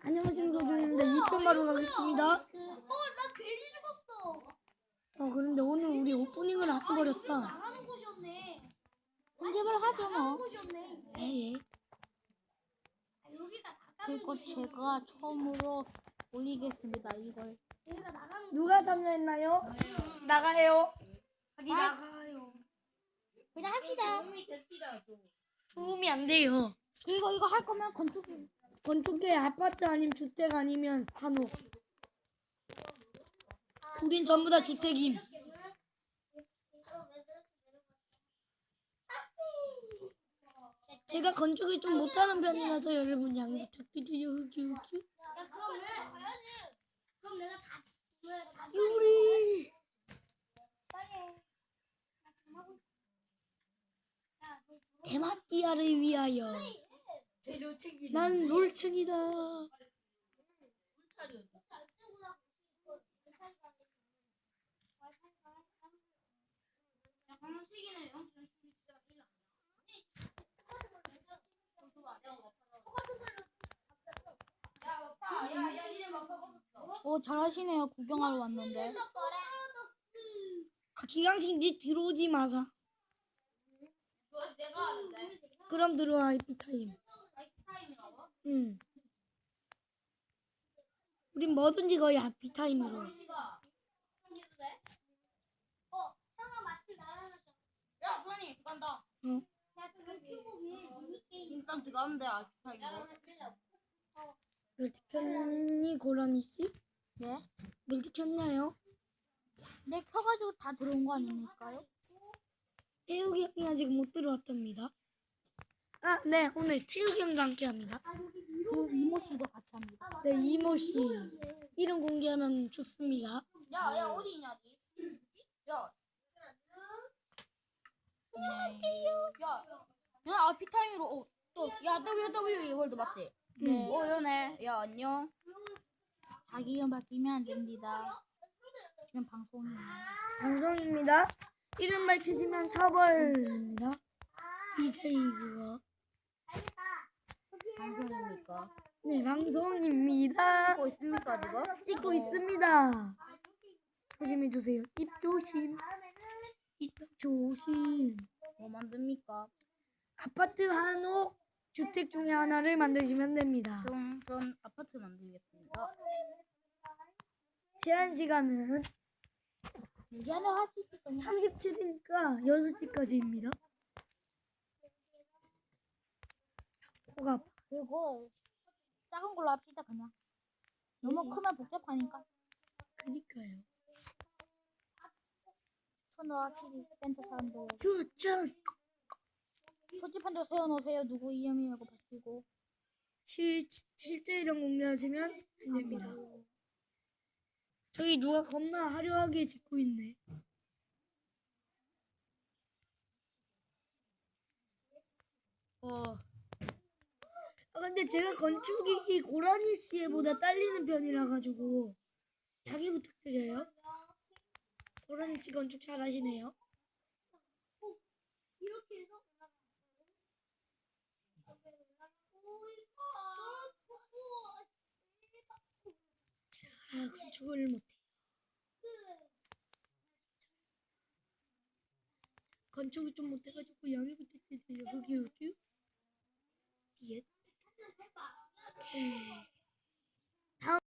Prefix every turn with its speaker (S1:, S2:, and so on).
S1: 안녕하십니까 조입니다 2편 바로 가겠습니다
S2: 어, 나 괜히 죽었어.
S1: 어 그런데 오늘 우리 오프닝을 안 버렸다
S2: 나가는 곳이었네.
S3: 공개를 하죠 뭐.
S2: 곳이었네.
S1: 예예
S2: 아, 여기가 나가는
S3: 그리고
S2: 곳이었네.
S3: 제가 처음으로 올리겠습니다 이걸.
S2: 여기가 나가는
S1: 누가 참여했나요? 나가요
S2: 어디 나가요.
S3: 그냥 합시다.
S1: 도움이 안 돼요
S3: 그리고 이거 할 거면 건축이
S1: 건축계 아파트 아니면 주택 아니면 한옥. 우린 전부 다 주택임. 제가 건축을 좀 못하는 편이라서 여러분 양해 부탁드려요.
S2: 야, 그럼 왜? 그럼 내가 다
S1: 우리.
S2: 있어. 야, 너
S1: 대마띠아를 위하여. 난 롤층이다.
S4: 오
S3: 잘하시네요 구경하러 왔는데.
S1: 아, 기강식 니 들어오지 마자. 그럼 들어와 이피타임? 응 우린 뭐든지 거의
S4: 해도 돼?
S2: 어.
S4: 야, 주환이 들어간다.
S1: 어?
S2: 야, 지금 튜브 위에 미니게임
S4: 일단 들어가는데 아이타임으로.
S1: 멜트 켰니 고라니 씨?
S3: 네.
S1: 멜트 켰나요?
S3: 네 켜가지고 다 들어온 거 아닙니까요?
S1: 태욱이 형이 아직 못 들어왔답니다 아 네 오늘 태욱이 형과 함께 합니다
S3: 그리고 이모 씨도 같이 합니다.
S1: 네 이모 씨 이름 공개하면 죽습니다
S4: 야, 야, 어디 있냐, 니? 야. 야, 야, 아피타임으로, 어, 또, 야, WWE 월드 맞지?
S3: 네.
S4: 어, 연애. 야, 안녕.
S3: 자기 이름 밝히면 안 됩니다. 지금 방송이에요.
S1: 방송입니다 이름 밝히시면 처벌입니다 BJ 그거
S4: 방송입니까?
S1: 네 방송입니다
S4: 찍고 있습니까, 지금?
S1: 찍고 있습니다 조심해 주세요 입 조심 입 조심
S4: 뭐 만듭니까?
S1: 아파트 한옥 주택 중에 하나를 만드시면 됩니다
S4: 좀, 전 아파트 만들겠습니다.
S1: 제한 시간은
S3: 무제한을 할수 있을 겁니다.
S1: 37이니까 6시까지입니다 코가 아파
S3: 그리고 작은 걸로 합시다 그냥. 너무 크면 복잡하니까.
S1: 그니까요
S3: 손으로 확실히 센터 사람들
S1: 휴전
S3: 표지판 도 세워놓으세요. 누구 이름이라고 바치고.
S1: 실, 실제 이름 공개하시면 안 됩니다 저기 누가 겁나 화려하게 짓고 있네
S4: 어,
S1: 아 근데 제가 건축이 고라니 씨보다 딸리는 편이라 가지고 양해 부탁드려요. 고라니 씨 건축 잘하시네요. 아 건축을 못해. 건축을 좀 못해가지고 양해 부탁드려요. 여기 여기. 뒤에. 这才把那个